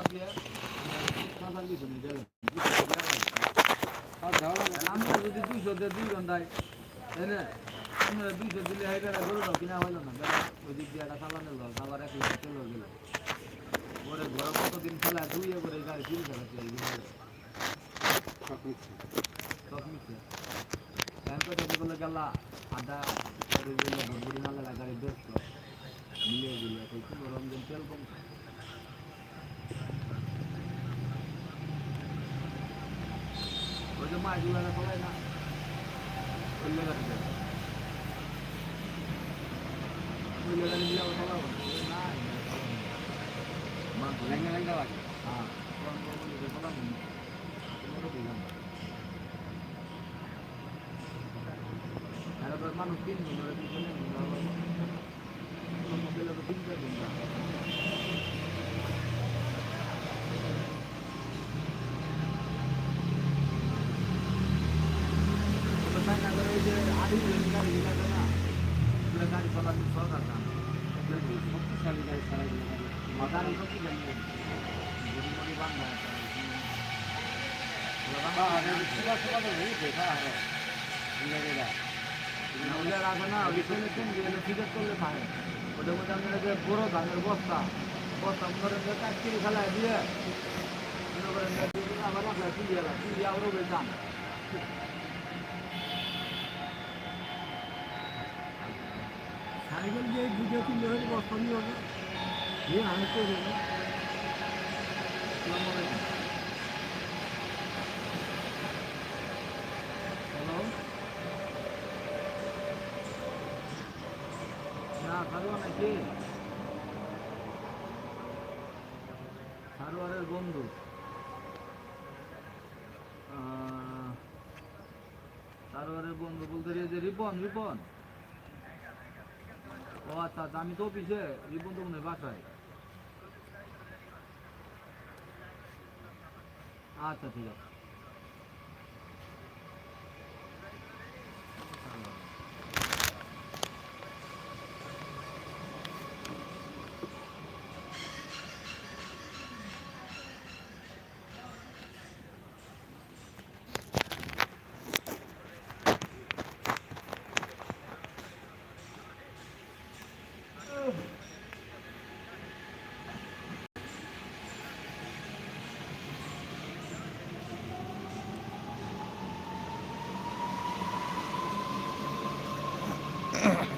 চালান দিয়ে চালান দিছো নি গেলে আর যাওয়া লাগে আমি যদি দুই ঘন্টায় তাই না আমরা দিলে হয় বেড়া গরু দাও কিনা হইল না এক লিটার চলে গেল খেলা ধুয়ে করে গাড়ি ব্যাংক থেকে বলে গেলা আধা গাড়ি দিলে বন্ধুরি না লাগা গাড়ি ব্যস্ত মিলিয়ে তেল কম ওই যে মা এগুলো চলাই না ওই জায়গাটা দেয় ওই জায়গাটা মিলে আবার চলাবো না ওই না মা লেঙ্গা লেঙ্গা লাগে হ্যাঁ চলাবো না তোমারও দিলাম আর আবার মানুষ তিন দিন ধরে পিছনে মোবাইলে তো তিন চার দিন এই যে আড়ি গাড়ি লাগে না এগুলো গাড়ি চলাচল সরকার না শক্তিশালী গাড়ি চালাই দিলে গাড়ি। গাড়ি সত্যি জানি গড়ি গড়ি বান্ধা হ্যাঁ, আর এই সুবা সুবা তো হয়েছে, হ্যাঁ, হ্যাঁ। এই জায়গাটা। ওগুলো রাখে না ওই ছেলে তিন দিন ফিকার করলে পায় ওদের মধ্যে আমরা যে বড় ধানের বস্তা বস্তা চার কিলো ফেলায় দিয়ে মনে করেন আবার রাখলে তুলি এলাম তুলি আবার ওই দাম সাইকেল দিয়ে ভিডিও তুললে হয়তো বস্তা নিয়ে হবে এ আমি তো দেবো নাকি? সারোয়ারের বন্ধু। সারোয়ারের বন্ধু বলতে যে রিপন রিপন। ও আচ্ছা আচ্ছা, আমি তো অফিসে রিপন তো মনে বাসায়। আচ্ছা ঠিক আছে। Ugh.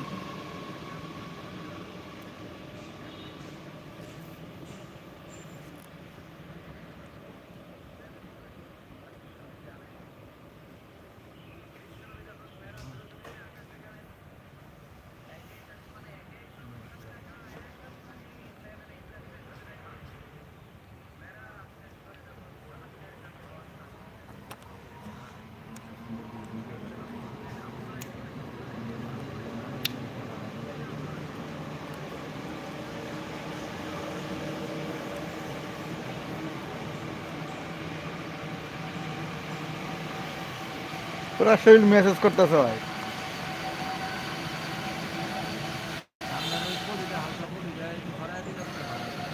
সরাই দিলে মনে হয় ভালো।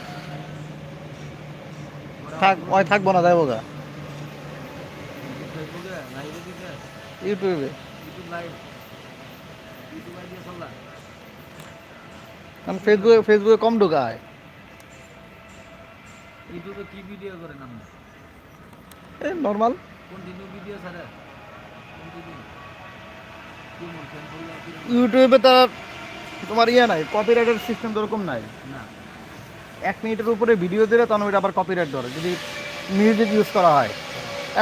থাক ওই থাকব না যাইবো গা। ইউটিউবে। কারণ ফেসবুকে ফেসবুকে কম ঢোকায়। ইউটিউবে কি ভিডিও করেন আপনি? এই নর্মাল কন্টিনিউ ভিডিও ছাড়ে? ইউটিউবে তার তোমার ইয়ে নাই কপিরাইটের সিস্টেম তো ওরকম নাই। না। এক মিনিটের উপরে ভিডিও দিলে তখন ওইটা আবার কপিরাইট ধরে যদি মিউজিক ইউজ করা হয়।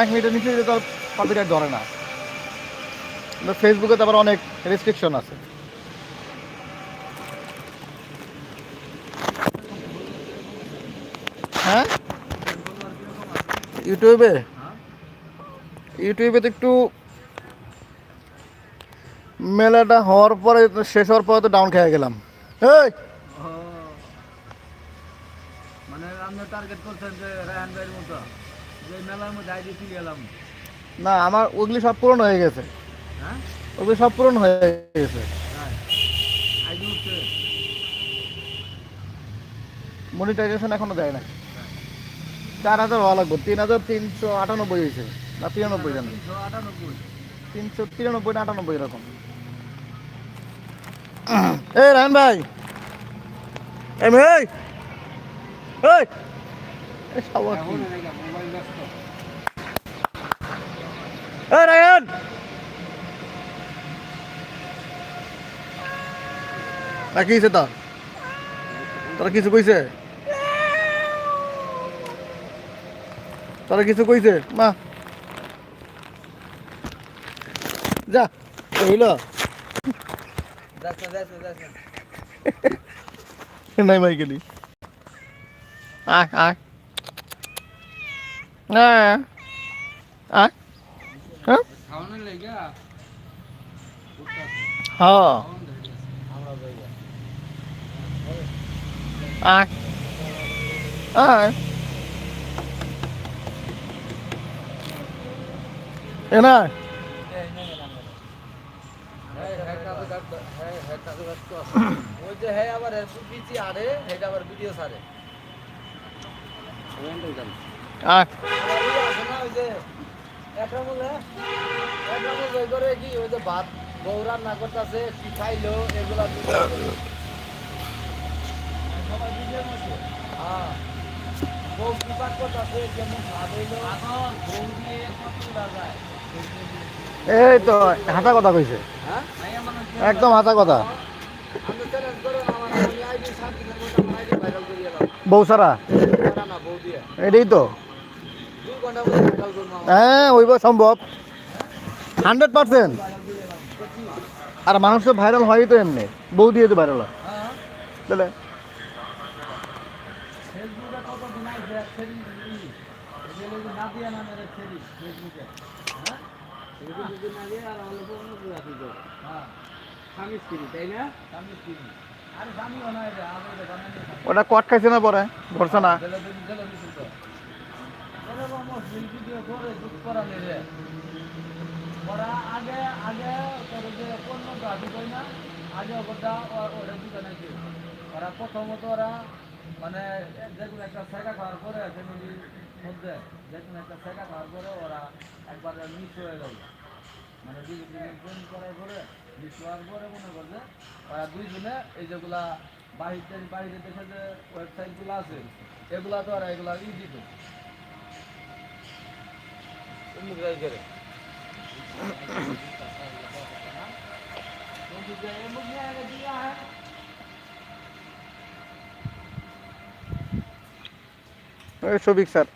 এক মিনিটের নিচে দিলে তার কপিরাইট ধরে না। ফেসবুকে তো আবার অনেক রেস্ট্রিকশন আছে। হ্যাঁ? আছে ইউটিউবে হ্যাঁ। ইউটিউবে তো একটু মেলাটা হওয়ার পরে শেষ হওয়ার পরে তো ডাউন খেয়ে গেলাম। এই! মানে আপনি টার্গেট করছেন যে রায়হান ভাইয়ের মতো যে মেলার মধ্যে আইডি তুলে গেলাম। না আমার ওগুলি সব পূরণ হয়ে গেছে। হ্যাঁ? ওগুলি সব পূরণ হয়ে গেছে। হ্যাঁ। আইডি উঠছে। মনিটাইজেশন এখনও দেয় না চার হাজার ভালো লাগবে। তিন হাজার তিনশো আটানব্বই হয়েছে না তিরানব্বই জানো। তিনশো তিরানব্বই না আটানব্বই এরকম। এই রায়ন ভাই। এই মেয়ে, এই। এই। রায়ন না কি? হয়েছে তার? তারা কিছু কইছে? তারা কিছু কইছে? মা। যা হইল। नाही माहिती गेली आय आय आय आय हो आय आय एना ওই যে হ্যাঁ আবার পিছি আরে এটা আবার ভিডিও সারে আয় আছে না ওই যে একটা বলে একটা বলে ওই করে কি ওই যে ভাত বউ রান্না করতেছে কি খাইলো এগুলা। হ্যাঁ। বউ কি পাক করতেছে কেমন ভাত হইল? বউ দিয়ে কত যায়? এই তো হাতা কথা কইছে। হ্যাঁ একদম হাতা কথা। বউ সারা এটাই তো। হ্যাঁ ওইব সম্ভব। Hundred percent. আর মানুষ তো ভাইরাল হয়ই তো এমনি। বউ দিয়ে তো ভাইরাল হয়। হ্যাঁ তাহলে? হ্যাঁ হ্যাঁ ওটা কট খাইছে না পরে? ধরছে না? আগে আগে না? আগে ওরা প্রথমত ওরা মানে যেগুলো একটা সেকা খাওয়ার পরে মধ্যে যেগুলো একটা সেকা খাওয়ার পরে ওরা একবার মিস হয়ে গেল। মানে দুই ফোন করার পরে মিস হওয়ার পরে মনে করছে ওরা দুইজনে এই যেগুলা বাহিরের বাইরের দেশে যে ওয়েবসাইটগুলো আছে, এগুলা তো ওরা এগুলা ই দিত এমনি যাই করে ওই সবিক স্যার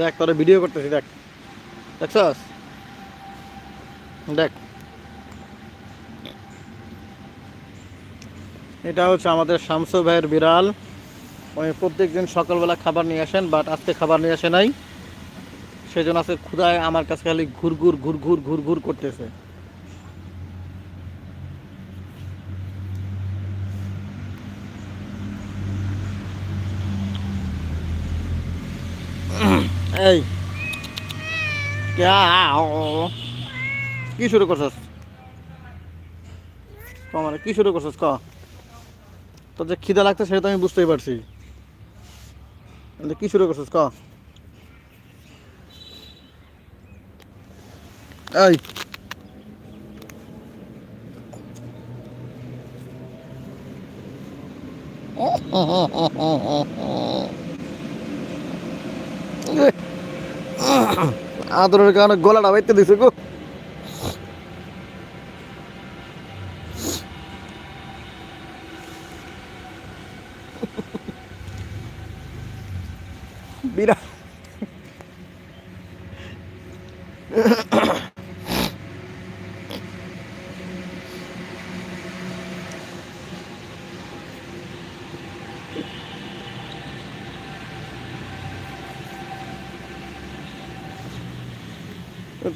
দেখ, তোরা ভিডিও করতেছি, দেখ। দেখছস? দেখ। এটা হচ্ছে আমাদের শামসু ভাইয়ের বিড়াল। উনি প্রত্যেকদিন সকালবেলা খাবার নিয়ে আসেন বাট আজকে খাবার নিয়ে আসে নাই। সেজন্য আজকে ক্ষুদায় আমার কাছে খালি ঘুরঘুর ঘুরঘুর ঘুর করতেছে। এই। কি শুরু করছস? মানে কি শুরু করছস ক? তোর যে খিদা লাগছে সেটা তো আমি বুঝতেই পারছি। কি শুরু করছস ক? এই। আদরের কারণে গলাটা বাইতে দিছে গো। বিরাট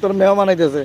তোর মেহমান আইতেছে